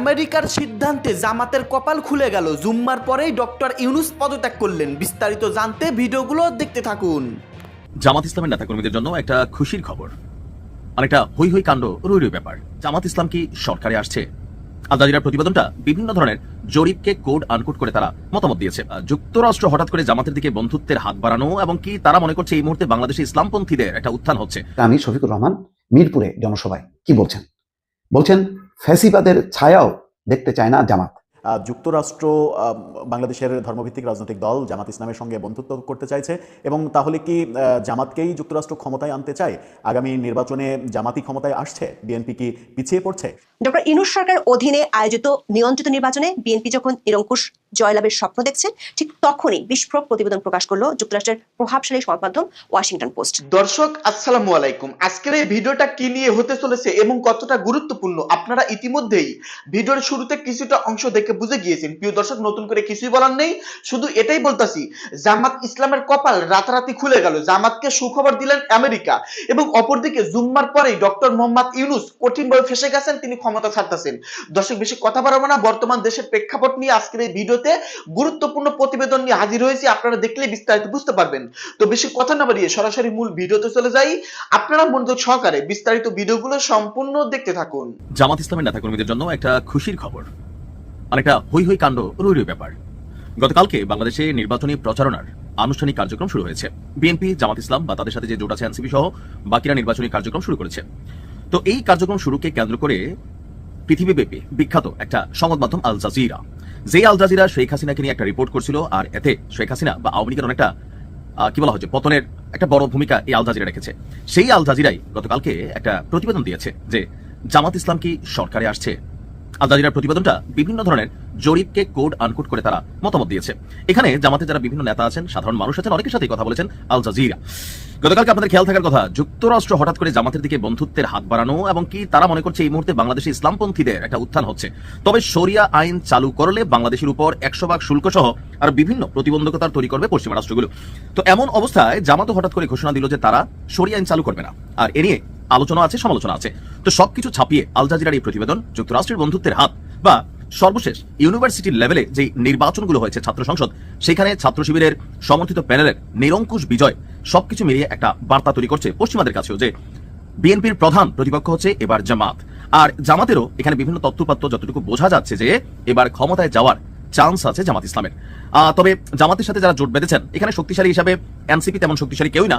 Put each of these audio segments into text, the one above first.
আমেরিকার সিদ্ধান্তে জামাতের কপাল খুলে গেল। জুম্মার পরেই ডক্টর ইউনুস পদত্যাগ করলেন। বিস্তারিত জানতে ভিডিওগুলো দেখতে থাকুন। জামাত ইসলামের নেতাকর্মীদের জন্য একটা খুশির খবর। অনেকটা হই হই কাণ্ড রই রই ব্যাপার। জামাত ইসলাম কি সরকারে আসছে? আল জাজিরার প্রতিবেদনটা বিভিন্ন ধরনের জরিপকে কোড আনকোড করে তারা মতামত দিয়েছে। যুক্তরাষ্ট্র হঠাৎ করে জামাতের দিকে বন্ধুত্বের হাত বাড়ানো এবং কি তারা মনে করছে এই মুহূর্তে বাংলাদেশে ইসলামপন্থীদের একটা উত্থান হচ্ছে? আমি শফিকুর রহমান মিরপুরে জনসভায়। কি বলছেন? বলছেন ফ্যাসিবাদের ছায়াও দেখতে চায় না জামাত। যুক্তরাষ্ট্র আহ, বাংলাদেশের ধর্মভিত্তিক রাজনৈতিক দল জামাত ইসলামের সঙ্গে বন্ধুত্ব করতে চাইছে এবং তাহলে কি আহ, জামাতকেই যুক্তরাষ্ট্র ক্ষমতায় আনতে চায়? আগামী নির্বাচনে জামাতি ক্ষমতায় আসছে? বিএনপি কি পিছিয়ে পড়ছে? ডক্টর ইনুস সরকার অধীনে আয়োজিত নিয়ন্ত্রিত নির্বাচনে বিএনপি যখন নিরঙ্কুশ জয়লাভের স্বপ্ন দেখছে ঠিক তখনই বিস্ফোরক প্রতিবেদন প্রকাশ করল যুক্তরাষ্ট্রের প্রভাবশালী সংবাদ মাধ্যম ওয়াশিংটন পোস্ট। দর্শক, আসসালামু আলাইকুম। আজকের এই ভিডিওটা কি নিয়ে হতে চলেছে এবং কতটা গুরুত্বপূর্ণ আপনারা ইতিমধ্যেই ভিডিওর শুরুতে কিছুটা অংশ দেখে বুঝে গিয়েছেন। প্রিয় দর্শক, নতুন করে কিছুই বলার নেই। শুধু এটাই বলতাছি, জামাত ইসলামের কপাল রাতারাতি খুলে গেল। জামাতকে সুখবর দিলেন আমেরিকা এবং অপরদিকে জুম্মার পরেই ডক্টর মোহাম্মদ ইউনুস কঠিনভাবে ফেসে গেছেন, তিনি ক্ষমতা ছাড়তেছেন। দর্শক, বেশি কথা বাড়াবো না। বর্তমান দেশের প্রেক্ষাপট নিয়ে আজকের এই ভিডিওতে গুরুত্বপূর্ণ প্রতিবেদন নিয়ে হাজির হয়েছি। আপনারা দেখলে বিস্তারিত বুঝতে পারবেন। তো বেশি কথা না বাড়িয়ে সরাসরি মূল ভিডিওতে চলে যাই। আপনারা মনোযোগ সহকারে বিস্তারিত ভিডিওগুলো সম্পূর্ণ দেখতে থাকুন। জামাত ইসলামের নেতাকর্মীদের জন্য একটা খুশির খবর। অনেকটা হই হই কাণ্ড রই রই ব্যাপার। গতকালকে বাংলাদেশে নির্বাচনী প্রচারণার আনুষ্ঠানিক কার্যক্রম শুরু হয়েছে। বিএনপি, জামাত ইসলাম বা তাদের সাথে যে জোট আছে এনসিপি সহ বাকিরা নির্বাচনী কার্যক্রম শুরু করেছে। তো এই কার্যক্রম শুরুকে কেন্দ্র করে পৃথিবীব্যাপী বিখ্যাত একটা সংবাদ মাধ্যম আল জাজিরা যে আল জাজিরা শেখ হাসিনাকে নিয়ে একটা রিপোর্ট করছিল, আর এতে শেখ হাসিনা বা আওয়ামী লীগের অনেকটা কি বলা হচ্ছে, পতনের একটা বড় ভূমিকা এই আল জাজিরা রেখেছে। সেই আল জাজিরাই গতকালকে একটা প্রতিবেদন দিয়েছে যে জামাত ইসলাম কি সরকারে আসছে? আল জাজিরার প্রতিবেদনটা বিভিন্ন ধরনের জরিপকে কোড আনকোড করে তারা মতামত দিয়েছে। এখানে জামাতে যারা বিভিন্ন নেতা আছেন, সাধারণ মানুষ আছেন, অনেকের সাথে কথা বলেছেন আল জাজিরা। গতকালকে আপনাদের খেয়াল থাকার কথা, যুক্তরাষ্ট্র হঠাৎ করে জামাতের দিকে বন্ধুত্বের হাত বাড়ানো এবং কি তারা মনে করছে এই মুহূর্তে বাংলাদেশে ইসলামপন্থীদের একটা উত্থান হচ্ছে। তবে শরিয়া আইন চালু করলে বাংলাদেশের উপর একশো ভাগ শুল্ক সহ আর বিভিন্ন প্রতিবন্ধকতার তৈরি করবে পশ্চিমা রাষ্ট্রগুলো। তো এমন অবস্থায় জামাতও হঠাৎ করে ঘোষণা দিল যে তারা শরিয়া আইন চালু করবে না। আর এ নিয়ে আলোচনা আছে, সমালোচনা আছে। তো সবকিছু ছাপিয়ে আল জাজিরার এই প্রতিবেদন যুক্তরাষ্ট্রের বন্ধুত্বের হাত বা সর্বশেষ ইউনিভার্সিটি লেভেলে যে নির্বাচনগুলো হয়েছে ছাত্র সংসদ, সেখানে ছাত্র শিবিরের সমর্থিত প্যানেলের নিরঙ্কুশ বিজয় সবকিছু মিলিয়ে একটা বার্তা তৈরি করছে পশ্চিমাদের কাছেও যে বিএনপির প্রধান প্রতিপক্ষ হচ্ছে এবার জামাত। আর জামাতেরও এখানে বিভিন্ন তথ্যপাত্র যতটুকু বোঝা যাচ্ছে যে এবার ক্ষমতায় যাওয়ার চান্স আছে জামাত ইসলামের। তবে জামাতের সাথে যারা জোট বেঁধেছেন, এখানে শক্তিশালী হিসাবে এনসিপি তেমন শক্তিশালী কেউই না।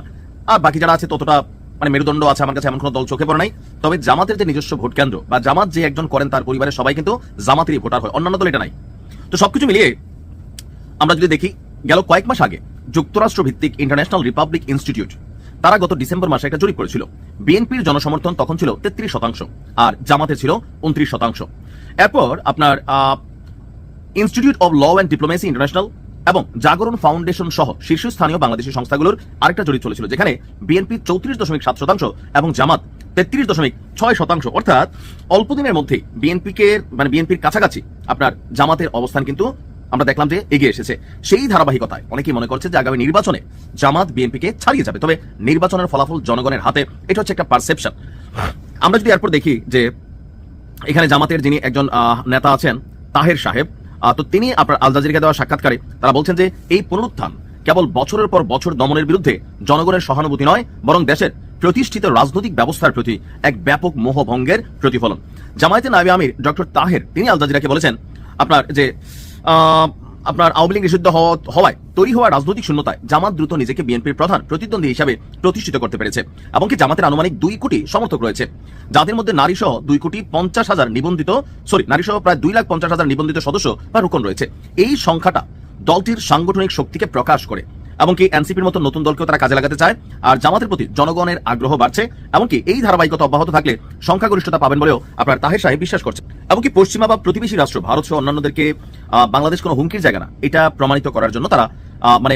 আর বাকি যারা আছে ততটা মানে মেরুদণ্ড আছে, আমার কাছে এমন কোনো দল চোখে পড়ে নাই। তবে জামাতের যে নিজস্ব ভোট কেন্দ্র, বা জামাত যে একজন করেন তার পরিবারের সবাই কিন্তু জামাতেরই ভোটার হয়, অন্যান্য দল এটা নাই। তো সবকিছু মিলিয়ে আমরা যদি দেখি, গেল কয়েক মাস আগে যুক্তরাষ্ট্র ভিত্তিক ইন্টারন্যাশনাল রিপাবলিক ইনস্টিটিউট তারা গত ডিসেম্বর মাসে একটা জরিপ করেছিল। বিএনপির জনসমর্থন তখন ছিল তেত্রিশ শতাংশ, আর জামাতে ছিল উনত্রিশ শতাংশ। এরপর আপনার Institute of Law and Diplomacy International এবং জাগরণ ফাউন্ডেশন সহ শীর্ষস্থানীয় বাংলাদেশি সংস্থাগুলোর আরেকটা জরিপ চলেছিল, যেখানে বিএনপি চৌত্রিশ দশমিক সাত শতাংশ এবং জামাত তেত্রিশ দশমিক ছয় শতাংশ। অর্থাৎ অল্প দিনের মধ্যে বিএনপিকে মানে বিএনপির কাছাকাছি আপনার জামাতের অবস্থান কিন্তু আমরা দেখলাম যে এগিয়ে এসেছে। সেই ধারাবাহিকতায় অনেকেই মনে করছে যে আগামী নির্বাচনে জামাত বিএনপিকে ছাড়িয়ে যাবে। তবে নির্বাচনের ফলাফল জনগণের হাতে, এটা হচ্ছে একটা পারসেপশন আমরা যদি এরপর দেখি যে এখানে জামাতের যিনি একজন নেতা আছেন, তাহের সাহেব তো তিনি আপনার আল জাজিরকে দেওয়া সাক্ষাৎকারে তারা বলছেন যে এই পুনরুত্থান কেবল বছরের পর বছর দমনের বিরুদ্ধে জনগণের সহানুভূতি নয়, বরং দেশের প্রতিষ্ঠিত রাজনৈতিক ব্যবস্থার প্রতি এক ব্যাপক মোহভঙ্গের প্রতিফলন। জামায়াতে নাবি আমির ডক্টর তাহের, তিনি আল জাজিরাকে বলেছেন আপনার যে আপনার আওয়ামী লীগ নিষিদ্ধ হওয়া- হওয়ায় তৈরি হওয়া রাজনৈতিক শূন্যতায় জামাত দ্রুত নিজেকে বিএনপির প্রধান প্রতিদ্বন্দ্বী হিসাবে প্রতিষ্ঠিত করতে পেরেছে, এমনকি জামাতের আনুমানিক দুই কোটি সমর্থক রয়েছে। যাদের মধ্যে নারী সহ দুই কোটি পঞ্চাশ হাজার নিবন্ধিত, সরি নারী সহ প্রায় দুই লাখ পঞ্চাশ হাজার নিবন্ধিত সদস্য বা রুকন রয়েছে। এই সংখ্যাটা দলটির সাংগঠনিক শক্তিকে প্রকাশ করে। এমনকি এনসিপির মতো নতুন দলকেও তারা কাজে লাগাতে চায়, আর জামাতের প্রতি জনগণের আগ্রহ বাড়ছে, এমনকি এই ধারাবাহিকতা অব্যাহত থাকলে সংখ্যাগরিষ্ঠতা পাবেন বলেও আপনার তাহের সাহেব বিশ্বাস করছে এমনকি পশ্চিমা বা প্রতিবেশী রাষ্ট্র, ভারত সহ অন্যান্যদেরকে বাংলাদেশ কোনো হুমকির জায়গা না। এটা প্রমাণিত করার জন্য তারা মানে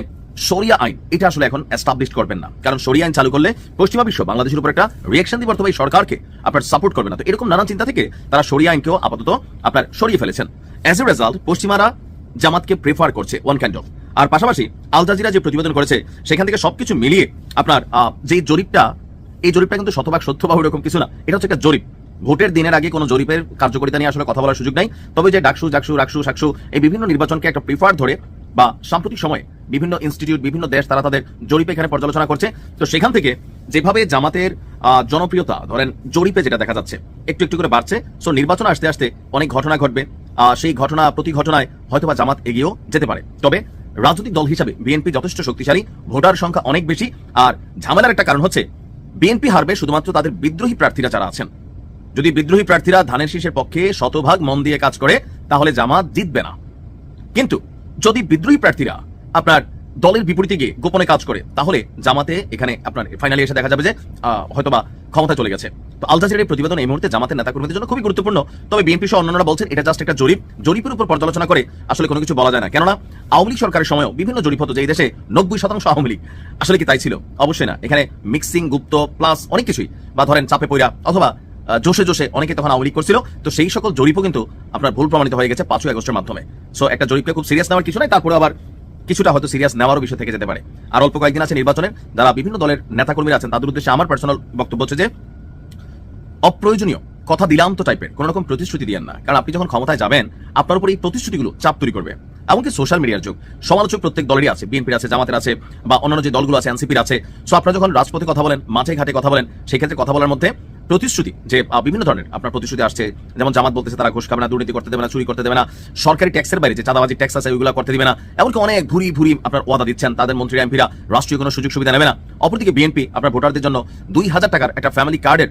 শরিয়া আইন, এটা আসলে এখন এস্টাবলিশ করবেন না। কারণ শরিয়া আইন চালু করলে পশ্চিমা বিশ্ব বাংলাদেশের উপর একটা রিয়াকশন অথবা এই সরকারকে আপনার সাপোর্ট করবে না। তো এরকম নানান চিন্তা থেকে তারা শরিয়া আইনকেও আপাতত আপনার সরিয়ে ফেলেছেন। অ্যাজ এ রেজাল্ট পশ্চিমারা জামাতকে প্রেফার করছে ওয়ান কাইন্ড অফ আর পাশাপাশি আল জাজিরা যে প্রতিবেদন করেছে, সেখান থেকে সবকিছু মিলিয়ে আপনার যে জরিপটা, এই জরিপটা কিন্তু শতভাগ সত্য বা ওরকম কিছু না। এটা হচ্ছে একটা জরিপ। ভোটের দিনের আগে কোনো জরিপের কার্যকারিতা নিয়ে আসলে কথা বলার সুযোগ নাই। তবে যে ডাকসু ডাকসু রাকসু, সাকসু, এই বিভিন্ন নির্বাচনকে একটা প্রিফার ধরে বা সাম্প্রতিক সময়ে বিভিন্ন ইনস্টিটিউট বিভিন্ন দেশ তারা তাদের জরিপে এখানে পর্যালোচনা করছে। তো সেখান থেকে যেভাবে জামাতের জনপ্রিয়তা, ধরেন জরিপে যেটা দেখা যাচ্ছে, একটু একটু করে বাড়ছে। সো নির্বাচন আসতে আসতে অনেক ঘটনা ঘটবে। সেই ঘটনা, প্রতি ঘটনায় হয়তোবা জামাত এগিয়েও যেতে পারে। তবে রাজনৈতিক দল হিসাবে বিএনপি যথেষ্ট শক্তিশালী, ভোটার সংখ্যা অনেক বেশি, আর ঝামেলার একটা কারণ হচ্ছে বিএনপি হারবে শুধুমাত্র তাদের বিদ্রোহী প্রার্থীরা যারা আছেন। যদি বিদ্রোহী প্রার্থীরা ধানের শীষের পক্ষে শতভাগ মন দিয়ে কাজ করে, তাহলে জামাত জিতবে না। কিন্তু যদি বিদ্রোহী প্রার্থীরা আপনার দলের বিপরীতে গিয়ে গোপনে কাজ করে, তাহলে জামাতে এখানে আপনার ফাইনালি এসে দেখা যাবে যে হয়তোবা ক্ষমতা চলে গেছে। তো আল জাজিরার এই প্রতিবেদন এই মুহূর্তে জামাতের নেতাকর্মীদের জন্য খুবই গুরুত্বপূর্ণ। তবে বিএনপি সহ অন্যান্যরা বলছেন, এটা জাস্ট একটা জরিপ। জরিপের উপর পর্যালোচনা করে আসলে কোনো কিছু বলা যায় না। কেননা, আওয়ামী লীগ সরকারের সময়ও বিভিন্ন জরিপ হতো যে এই দেশে নব্বই শতাংশ আওয়ামী লীগ, আসলে কি তাই ছিল? অবশ্যই না। এখানে মিক্সিং গুপ্ত প্লাস অনেক কিছুই, বা ধরেন চাপে পইরা, অথবা জোশে জোশে অনেকে তখন আওয়ামী লীগ করছিল। তো সেই সকল জরিপও কিন্তু আপনার ভুল প্রমাণিত হয়ে গেছে পাঁচই আগস্টের মাধ্যমে। সো একটা জরিপকে খুব সিরিয়াস নেওয়ার কিছু নাই তারপরে আবার কিছুটা হয়তো সিরিয়াস নেওয়ারও বিষয় থেকে যেতে পারে। আর অল্প কয়েকদিন আছে নির্বাচনের যারা বিভিন্ন দলের নেতাকর্মীরা আছেন, তাদের উদ্দেশ্যে আমার পার্সোনাল বক্তব্য হচ্ছে যে, অপ্রয়োজনীয়, কথা দিলাম তো টাইপের কোন রকম প্রতিশ্রুতি দিয়েন না। কারণ আপনি যখন ক্ষমতায় যাবেন, আপনার উপর এই প্রতিশ্রুতিগুলো চাপ তৈরি করবে। এমনকি সোশ্যাল মিডিয়ার যুগ, সমালোচক প্রত্যেক দলেরই আছে বিএনপির আছে, জামাতের আছে, বা অন্যান্য যে দলগুলো আছে এনসিপির আছে। সো আপনারা যখন রাজপথে কথা বলেন, মাঠে ঘাটে কথা বলেন সেক্ষেত্রে কথা বলার মধ্যে প্রতিশ্রুতি, যে বিভিন্ন ধরনের আপনার প্রতিশ্রুতি আসছে, যেমন জামাত বলতেছে তারা ঘুষ খাবে না, দুর্নীতি করতে দেবে না, চুরি করতে দেবে না, সরকারি ট্যাক্সের বাইরে যে চাঁদাবাজি ট্যাক্স আছে, ওইগুলো করতে দিবে না, এমনকি অনেক ভুরি ভুরি আপনার ওয়াদা দিচ্ছেন, তাদের মন্ত্রী, এমপিরা, রাষ্ট্রীয় কোনো সুযোগ সুবিধা নেবে না। অপরদিকে বিএনপি, আপনার ভোটারদের জন্য দুই হাজার টাকার একটা ফ্যামিলি কার্ডের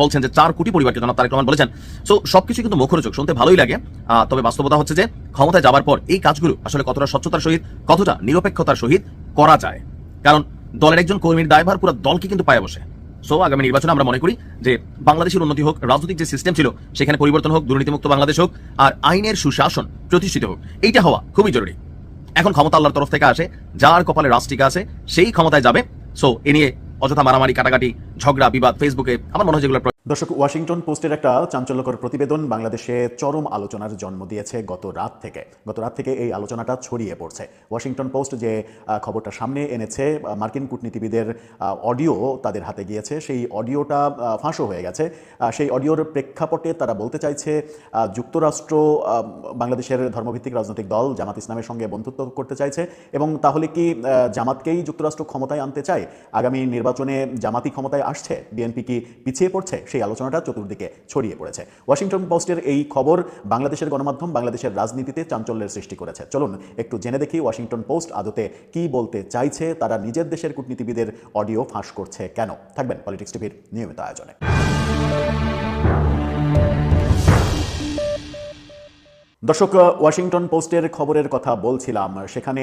বলছেন যে চার কোটি পরিবারকে জনাব তারেক রহমান বলেছেন। সো সবকিছু কিন্তু মুখরোচক, শুনতে ভালোই লাগে। তবে বাস্তবতা হচ্ছে যে, ক্ষমতায় যাবার পর এই কাজগুলো আসলে কতটা স্বচ্ছতার সহিত, কতটা নিরপেক্ষতার সহিত করা যায়। কারণ দলের একজন কর্মীর দায়ভার পুরো দলকে কিন্তু পায়ে বসে। সো আগামী নির্বাচনে আমরা মনে করি যে বাংলাদেশের উন্নতি হোক, রাজনৈতিক যে সিস্টেম ছিল, সেখানে পরিবর্তন হোক, দুর্নীতিমুক্ত বাংলাদেশ হোক, আর আইনের সুশাসন প্রতিষ্ঠিত হোক, এইটা হওয়া খুবই জরুরি। এখন ক্ষমতা আল্লাহর তরফ থেকে আসে, যার কপালে রাষ্ট্রিকা আছে, সেই ক্ষমতায় যাবে। সো এ নিয়ে অযথা মারামারি, কাটাকাটি, ঝগড়া, বিবাদ ফেসবুকে আমার মনে হয় যেগুলো দর্শক, ওয়াশিংটন পোস্টের একটা চাঞ্চল্যকর প্রতিবেদন বাংলাদেশে চরম আলোচনার জন্ম দিয়েছে গত রাত থেকে। গত রাত থেকে এই আলোচনাটা ছড়িয়ে পড়ছে। ওয়াশিংটন পোস্ট যে খবরটা সামনে এনেছে মার্কিন কূটনীতিবিদের অডিও তাদের হাতে গিয়েছে। সেই অডিওটা ফাঁসও হয়ে গেছে। সেই অডিওর প্রেক্ষাপটে তারা বলতে চাইছে যুক্তরাষ্ট্র বাংলাদেশের ধর্মভিত্তিক রাজনৈতিক দল জামাত ইসলামের সঙ্গে বন্ধুত্ব করতে চাইছে এবং তাহলে কি জামাতকেই যুক্তরাষ্ট্র ক্ষমতায় আনতে চায়? আগামী নির্বাচনে জামাতি ক্ষমতায় আসছে? বিএনপি কি পিছিয়ে পড়ছে? সেই আলোচনাটা চতুর্দিকে ছড়িয়ে পড়েছে। ওয়াশিংটন পোস্টের এই খবর বাংলাদেশের গণমাধ্যম, বাংলাদেশের রাজনীতিতে চাঞ্চল্যের সৃষ্টি করেছে। চলুন একটু জেনে দেখি ওয়াশিংটন পোস্ট আদতে কি বলতে চাইছে, তারা নিজের দেশের কূটনীতিবিদের অডিও ফাঁস করছে কেন? থাকবেন পলিটিক্স টিভির নিয়মিত আয়োজনে। দর্শক, ওয়াশিংটন পোস্টের খবরের কথা বলছিলাম। সেখানে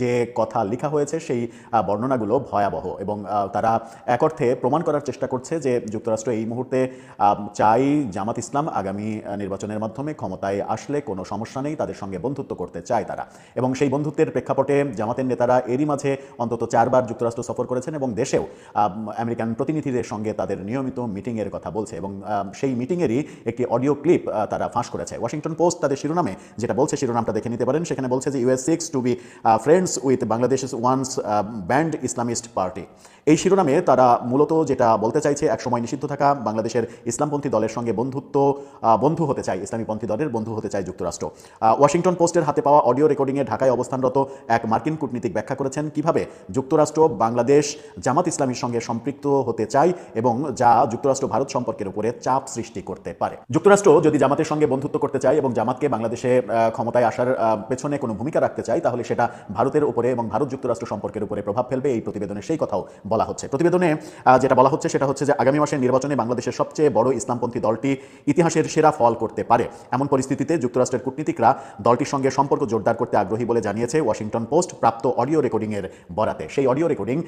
যে কথা লেখা হয়েছে সেই বর্ণনাগুলো ভয়াবহ এবং তারা এক অর্থে প্রমাণ করার চেষ্টা করছে যে যুক্তরাষ্ট্র এই মুহূর্তে চাই জামাত ইসলাম আগামী নির্বাচনের মাধ্যমে ক্ষমতায় আসলে কোনো সমস্যা নেই, তাদের সঙ্গে বন্ধুত্ব করতে চায় তারা। এবং সেই বন্ধুত্বের প্রেক্ষাপটে জামাতের নেতারা এরই মাঝে অন্তত চারবার যুক্তরাষ্ট্র সফর করেছেন এবং দেশেও আমেরিকান প্রতিনিধিদের সঙ্গে তাদের নিয়মিত মিটিংয়ের কথা বলছে এবং সেই মিটিংয়েরই একটি অডিও ক্লিপ তারা ফাঁস করেছে। ওয়াশিংটন পোস্ট তাদের শিরোনামে, যেটা বলছে, শিরোনামটা দেখে নিতে পারেন। সেখানে বলছে যে US seeks to be friends with Bangladesh once banned Islamist party এই শিরোনামে তারা মূলত যেটা বলতে চাইছে, একসময় নিষিদ্ধ থাকা বাংলাদেশের ইসলামপন্থী দলের সঙ্গে বন্ধুত্ব বন্ধু হতে চায়, ইসলামীপন্থী দলের বন্ধু হতে চায় যুক্তরাষ্ট্র। ওয়াশিংটন পোস্টের হাতে পাওয়া অডিও রেকর্ডিংয়ে ঢাকায় অবস্থানরত এক মার্কিন কূটনীতিক ব্যাখ্যা করেছেন কীভাবে যুক্তরাষ্ট্র, বাংলাদেশ, জামাত ইসলামীর সঙ্গে সম্পৃক্ত হতে চায় এবং যা যুক্তরাষ্ট্র ভারত সম্পর্কের উপরে চাপ সৃষ্টি করতে পারে। যুক্তরাষ্ট্র যদি জামাতের সঙ্গে বন্ধুত্ব করতে চায় এবং জামাতকে বাংলাদেশে ক্ষমতায় আসার পেছনে কোনো ভূমিকা রাখতে চায়, তাহলে সেটা ভারতের উপরে এবং ভারত যুক্তরাষ্ট্র সম্পর্কের উপরে প্রভাব ফেলবে। এই প্রতিবেদনে সেই কথাও বলা হচ্ছে। প্রতিবেদনে যেটা বলা হচ্ছে সেটা হচ্ছে যে আগামী মাসের নির্বাচনে বাংলাদেশের সবচেয়ে বড় ইসলামপন্থী দলটি ইতিহাসের সেরা ফল করতে পারে। এমন পরিস্থিতিতে যুক্তরাষ্ট্রের কূটনীতিকরা দলটির সঙ্গে সম্পর্ক জোরদার করতে আগ্রহী বলে জানিয়েছে ওয়াশিংটন পোস্ট প্রাপ্ত অডিও রেকর্ডিংয়ের বরাতে। সেই অডিও রেকর্ডিং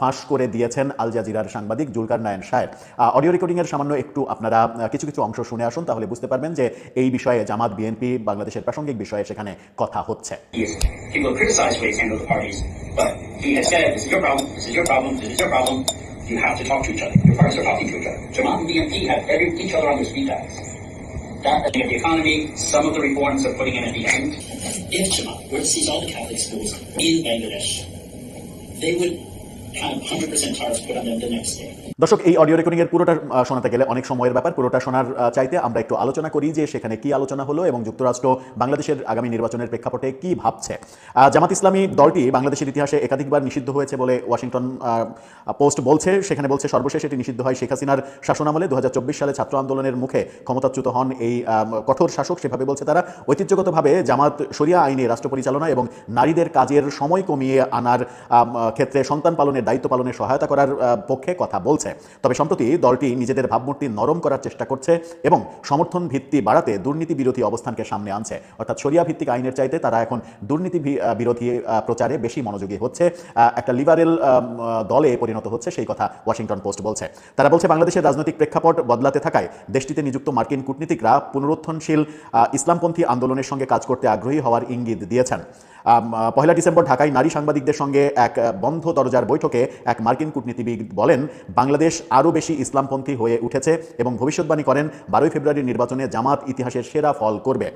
ফাঁস করে দিয়েছেন আল জাজিরার সাংবাদিক জুলকার নায়ন সাহেব অডিও রেকর্ডিংয়ের সামান্য একটু আপনারা কিছু কিছু অংশ শুনে আসুন, তাহলে বুঝতে পারবেন যে এই বিষয়ে জামাত বিএনপি বাংলাদেশের প্রাসঙ্গিক বিষয়ে সেখানে কথা হচ্ছে. You have to talk to each other. Your parties are talking to each other. Jamaat and BNP have every, each other on their speed dials. That, the economy, some of the reforms they're putting in at the end. if Jamaat were to seize all the Catholic schools in Bangladesh, they would kind of 100% tariffs put on them the next day. দর্শক, এই audio recording এর পুরোটা শোনাতে গেলে অনেক সময়ের ব্যাপার। পুরোটা শোনার চাইতে আমরা একটু আলোচনা করি যে সেখানে কি আলোচনা হলো এবং যুক্তরাষ্ট্র বাংলাদেশের আগামী নির্বাচনের প্রেক্ষাপটে কি ভাবছে। জামাত ইসলামী দলটি বাংলাদেশের ইতিহাসে একাধিকবার নিষিদ্ধ হয়েছে বলে ওয়াশিংটন পোস্ট বলছে। সেখানে বলছে, সর্বশেষ এটি নিষিদ্ধ হয় শেখ হাসিনার শাসনামলে। দু হাজার চব্বিশ সালে ছাত্র আন্দোলনের মুখে ক্ষমতাচ্যুত হন এই কঠোর শাসক, সেভাবে বলছে তারা। ঐতিহ্যগতভাবে জামাত শরিয়া আইনে রাষ্ট্র পরিচালনা এবং নারীদের কাজের সময় কমিয়ে আনার ক্ষেত্রে সন্তান পালনের দায়িত্ব পালনে সহায়তা করার পক্ষে কথা বলছে। তবে সম্প্রতি দলটি নিজেদের ভাবমূর্তি নরম করার চেষ্টা করছে এবং সমর্থন ভিত্তি বাড়াতে দুর্নীতি বিরোধী অবস্থানকে সামনে আনছে। অর্থাৎ শরিয়া ভিত্তিক আইনের চাইতে তারা এখন দুর্নীতি বিরোধী প্রচারে বেশি মনোযোগী হচ্ছে। একটা লিবারেল দলে পরিণত হচ্ছে সেই কথা ওয়াশিংটন পোস্ট বলছে। তারা বলছে, বাংলাদেশের রাজনৈতিক প্রেক্ষাপট বদলাতে থাকায় দেশটিতে নিযুক্ত মার্কিন কূটনীতিকরা পুনরুত্থানশীল ইসলামপন্থী আন্দোলনের সঙ্গে কাজ করতে আগ্রহী হওয়ার ইঙ্গিত দিয়েছেন। পহেলা ডিসেম্বর ঢাকায় নারী সাংবাদিকদের সঙ্গে এক বন্ধ দরজার বৈঠকে এক মার্কিন কূটনীতিবিদ বলেন, বাংলাদেশ আরও বেশি ইসলামপন্থী হয়ে উঠেছে এবং ভবিষ্যৎবাণী করেন, বারোই ফেব্রুয়ারির নির্বাচনে জামাত ইতিহাসের সেরা ফল করবে।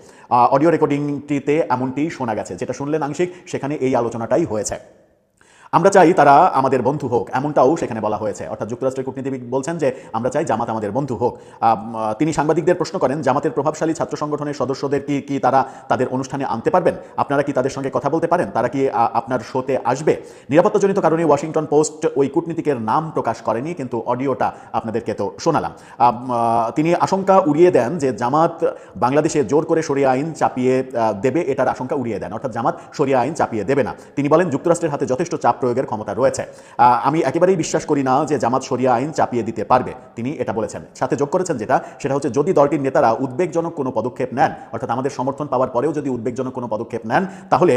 অডিও রেকর্ডিংটিতে এমনটি শোনা গেছে, যেটা শুনলেন আংশিক, সেখানে এই আলোচনাটাই হয়েছে। আমরা চাই তারা আমাদের বন্ধু হোক, এমনটাও সেখানে বলা হয়েছে। অর্থাৎ যুক্তরাষ্ট্রের কূটনীতিবিদ বলছেন যে, আমরা চাই জামাত আমাদের বন্ধু হোক। তিনি সাংবাদিকদের প্রশ্ন করেন, জামাতের প্রভাবশালী ছাত্র সংগঠনের সদস্যদের কি কি তারা তাদের অনুষ্ঠানে আনতে পারবেন? আপনারা কি তাদের সঙ্গে কথা বলতে পারেন? তারা কি আপনার শোতে আসবে? নিরাপত্তাজনিত কারণে ওয়াশিংটন পোস্ট ওই কূটনীতিকের নাম প্রকাশ করেনি, কিন্তু অডিওটা আপনাদেরকে তো শোনালাম। তিনি আশঙ্কা উড়িয়ে দেন যে, জামাত বাংলাদেশে জোর করে সরিয়া আইন চাপিয়ে দেবে, এটার আশঙ্কা উড়িয়ে দেন। অর্থাৎ জামাত সরিয়া আইন চাপিয়ে দেবে না। তিনি বলেন, যুক্তরাষ্ট্রের হাতে যথেষ্ট চাপ প্রয়োগের ক্ষমতা রয়েছে। আমি একেবারেই বিশ্বাস করি না যে জামাত সরিয়া আইন চাপিয়ে দিতে পারবে। তিনি এটা বলেছেন। সাথে যোগ করেছেন যেটা, সেটা হচ্ছে যদি দলটির নেতারা উদ্বেগজনক কোনো পদক্ষেপ নেন, অর্থাৎ আমাদের সমর্থন পাওয়ার পরেও যদি উদ্বেগজনক কোনো পদক্ষেপ নেন, তাহলে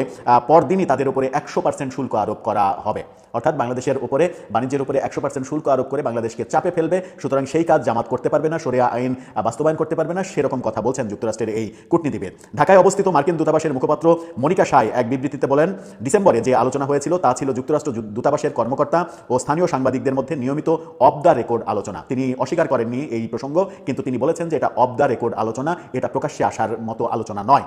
পরদিনই তাদের উপরে একশো পার্সেন্ট শুল্ক আরোপ করা হবে। অর্থাৎ বাংলাদেশের উপরে, বাণিজ্যের উপরে একশো পার্সেন্ট শুল্ক আরোপ করে বাংলাদেশকে চাপে ফেলবে। সুতরাং সেই কাজ জামাত করতে পারবে না সরিয়া আইন বাস্তবায়ন করতে পারবে না, সেরকম কথা বলছেন যুক্তরাষ্ট্রের এই কূটনীতিবিদ। ঢাকায় অবস্থিত মার্কিন দূতাবাসের মুখপাত্র মনিকা সাই এক বিবৃতিতে বলেন, ডিসেম্বরে যে আলোচনা হয়েছিল তা ছিল যুক্তরাষ্ট্র যু- দূতাবাসের কর্মকর্তা ও স্থানীয় সাংবাদিকদের মধ্যে নিয়মিত অফ দ্য রেকর্ড আলোচনা। তিনি অস্বীকার করেননি এই প্রসঙ্গ, কিন্তু তিনি বলেছেন যে এটা অফ দ্য রেকর্ড আলোচনা, এটা প্রকাশ্যে আসার মতো আলোচনা নয়।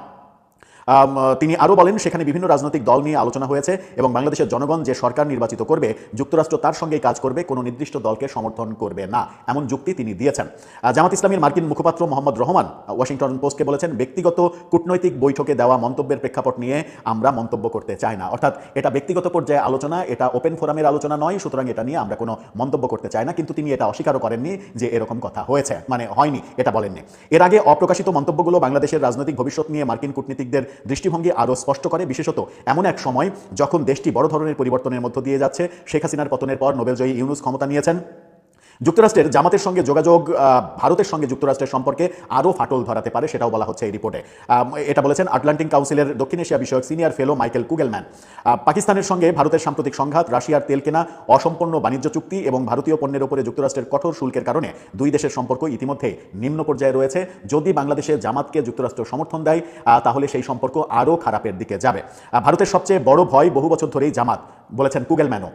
তিনি আরও বলেন, সেখানে বিভিন্ন রাজনৈতিক দল নিয়ে আলোচনা হয়েছে এবং বাংলাদেশের জনগণ যে সরকার নির্বাচিত করবে, যুক্তরাষ্ট্র তার সঙ্গেই কাজ করবে, কোনো নির্দিষ্ট দলকে সমর্থন করবে না। এমন যুক্তি তিনি দিয়েছেন। জামাত ইসলামীর মার্কিন মুখপাত্র মোহাম্মদ রহমান ওয়াশিংটন পোস্টকে বলেছেন, ব্যক্তিগত কূটনৈতিক বৈঠকে দেওয়া মন্তব্যের প্রেক্ষাপট নিয়ে আমরা মন্তব্য করতে চাই না। অর্থাৎ এটা ব্যক্তিগত পর্যায়ে আলোচনা, এটা ওপেন ফোরামের আলোচনা নয়, সুতরাং এটা নিয়ে আমরা কোনো মন্তব্য করতে চাই না, কিন্তু তিনি এটা অস্বীকারও করেননি যে এরকম কথা হয়েছে। মানে হয়নি, এটা বলেননি। এর আগে অপ্রকাশিত মন্তব্যগুলো বাংলাদেশের রাজনৈতিক ভবিষ্যৎ নিয়ে মার্কিন কূটনীতিকদের দৃষ্টিভঙ্গি আরও স্পষ্ট করে, বিশেষত এমন এক সময় যখন দেশটি বড় ধরনের পরিবর্তনের মধ্য দিয়ে যাচ্ছে। শেখ হাসিনার পতনের পর নোবেলজয়ী ইউনুস ক্ষমতা নিয়েছেন। যুক্তরাষ্ট্রের জামাতের সঙ্গে যোগাযোগ ভারতের সঙ্গে যুক্তরাষ্ট্রের সম্পর্কে আরও ফাটল ধরাতে পারে সেটাও বলা হচ্ছে এই রিপোর্টে। এটা বলেছেন আটলান্টিক কাউন্সিলের দক্ষিণ এশিয়া বিষয়ক সিনিয়র ফেলো মাইকেল কুগেলম্যান। পাকিস্তানের সঙ্গে ভারতের সাম্প্রতিক সংঘাত, রাশিয়ার তেল কেনা, অসম্পূর্ণ বাণিজ্য চুক্তি এবং ভারতীয় পণ্যের উপরে যুক্তরাষ্ট্রের কঠোর শুল্কের কারণে দুই দেশের সম্পর্ক ইতিমধ্যে নিম্ন পর্যায়ে রয়েছে। যদি বাংলাদেশে জামাতকে যুক্তরাষ্ট্র সমর্থন দেয় তাহলে সেই সম্পর্ক আরও খারাপের দিকে যাবে। ভারতের সবচেয়ে বড় ভয় বহু বছর ধরেই জামাত, বলেছেন কুগেলম্যানও।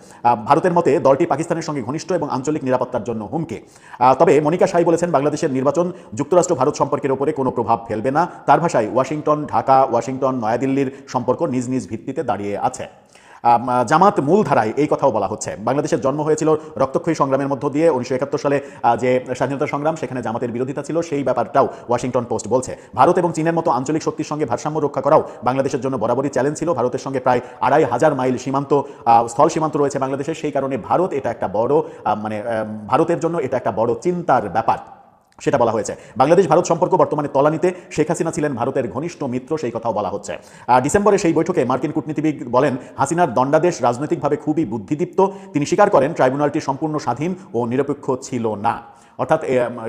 ভারতের মতে দলটি পাকিস্তানের সঙ্গে ঘনিষ্ঠ এবং আঞ্চলিক নিরাপত্তার জন্য হুমকি। আহ, তবে মনিকা সাই বলেছেন বাংলাদেশের নির্বাচন যুক্তরাষ্ট্র ভারত সম্পর্কের ওপরে কোনো প্রভাব ফেলবে না। তার ভাষায় ওয়াশিংটন ঢাকা ওয়াশিংটন নয়াদিল্লির সম্পর্ক নিজ নিজ ভিত্তিতে দাঁড়িয়ে আছে। জামাত মূলধারায় এই কথাও বলা হচ্ছে। বাংলাদেশের জন্ম হয়েছিল রক্তক্ষয়ী সংগ্রামের মধ্য দিয়ে উনিশশো একাত্তর সালে যে স্বাধীনতা সংগ্রাম, সেখানে জামাতের বিরোধিতা ছিল, সেই ব্যাপারটাও ওয়াশিংটন পোস্ট বলছে। ভারত এবং চীনের মতো আঞ্চলিক শক্তির সঙ্গে ভারসাম্য রক্ষা করাও বাংলাদেশের জন্য বরাবরই চ্যালেঞ্জ ছিল। ভারতের সঙ্গে প্রায় আড়াই হাজার মাইল সীমান্ত স্থল সীমান্ত রয়েছে বাংলাদেশের। সেই কারণে ভারত এটা একটা বড় মানে ভারতের জন্য এটা একটা বড় চিন্তার ব্যাপার। সেটা বলা হয়েছে। বাংলাদেশ ভারত সম্পর্ক বর্তমানে তলানিতে। শেখ হাসিনা ছিলেন ভারতের ঘনিষ্ঠ মিত্র, সেই কথাও বলা হচ্ছে। ডিসেম্বরে সেই বৈঠকে মার্কিন কূটনীতিবিদ বলেন, হাসিনার দণ্ডাদেশ রাজনৈতিকভাবে খুবই বুদ্ধিদীপ্ত। তিনি স্বীকার করেন, ট্রাইব্যুনালটি সম্পূর্ণ স্বাধীন ও নিরপেক্ষ ছিল না। অর্থাৎ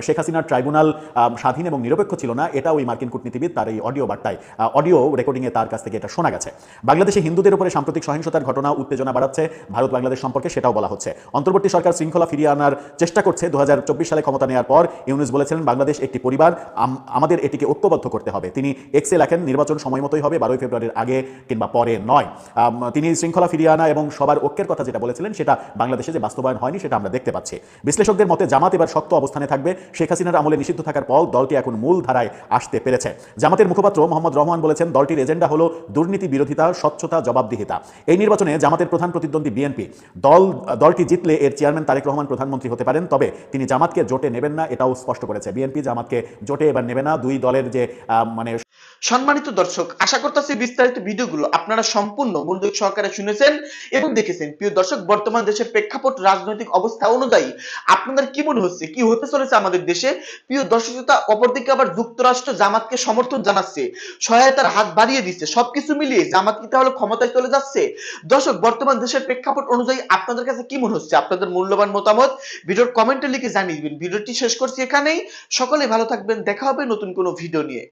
শেখ হাসিনার ট্রাইব্যুনাল স্বাধীন এবং নিরপেক্ষ ছিল না এটা ওই মার্কিন কূটনীতিবিদ তার এই অডিও বার্তায় অডিও রেকর্ডিংয়ে তার কাছ থেকে এটা শোনা গেছে। বাংলাদেশে হিন্দুদের উপরে সাম্প্রতিক সহিংসতার ঘটনা, উত্তেজনা বাড়াচ্ছে, ভারত বাংলাদেশ সম্পর্কে সেটাও বলা হচ্ছে। অন্তর্বর্তী সরকার শৃঙ্খলা ফিরিয়ে আনার চেষ্টা করছে দু হাজার চব্বিশ সালে ক্ষমতা নেওয়ার পর ইউনুস বলেছিলেন, বাংলাদেশ একটি পরিবার, আম- আমাদের এটিকে ঐক্যবদ্ধ করতে হবে। তিনি এক্সে লেখেন, নির্বাচন সময় মতোই হবে, বারোই ফেব্রুয়ারির আগে কিংবা পরে নয়। তিনি শৃঙ্খলা ফিরিয়ে আনা এবং সবার ঐক্যের কথা যেটা বলেছিলেন, সেটা বাংলাদেশে যে বাস্তবায়ন হয়নি, সেটা আমরা দেখতে পাচ্ছি। বিশ্লেষকদের মতে, জামাত এবার শক্ত অবস্থানে থাকবে। শেখ হাসিনার আমলে নিষিদ্ধ থাকার পর দলটি এখন মূল ধারায় আসতে পেরেছে। জামাতের মুখপাত্র মোহাম্মদ রহমান বলেছেন, দলটির এজেন্ডা হলো দুর্নীতি বিরোধিতা, স্বচ্ছতা, জবাবদিহিতা। এই নির্বাচনে জামাতের প্রধান প্রতিদ্বন্দ্বী বিএনপি। দল, দলটি জিতলে এর চেয়ারম্যান তারেক রহমান প্রধানমন্ত্রী হতে পারেন, তবে তিনি জামাতকে জোটে নেবেন না, এটাও স্পষ্ট করেছে। বিএনপি জামাতকে জোটে এবার নেবে না। দুই দলের যে মানে সম্মানিত দর্শক, আশা করতেছি বিস্তারিত ভিডিওগুলো আপনারা সম্পূর্ণ মনোযোগ সহকারে শুনেছেন এবং দেখেছেন। প্রিয় দর্শক, বর্তমান দেশের প্রেক্ষাপট, রাজনৈতিক অবস্থা অনুযায়ী আপনাদের কি মনে হচ্ছে, কি হতে চলেছে আমাদের দেশে। প্রিয় দর্শক শ্রোতা, অপরদিকে আবার যুক্তরাষ্ট্র জামাতকে সমর্থন জানাচ্ছে। সহায়তার হাত বাড়িয়ে দিচ্ছে। সবকিছু মিলিয়ে জামাত কি তাহলে ক্ষমতায় চলে যাচ্ছে? দর্শক, বর্তমান দেশের প্রেক্ষাপট অনুযায়ী আপনাদের কাছে কি মনে হচ্ছে? আপনাদের মূল্যবান মতামত ভিডিওর কমেন্টে লিখে জানিয়ে দিবেন। ভিডিওটি শেষ করছি এখানেই। সকলে ভালো থাকবেন। দেখা হবে নতুন কোনো ভিডিও নিয়ে।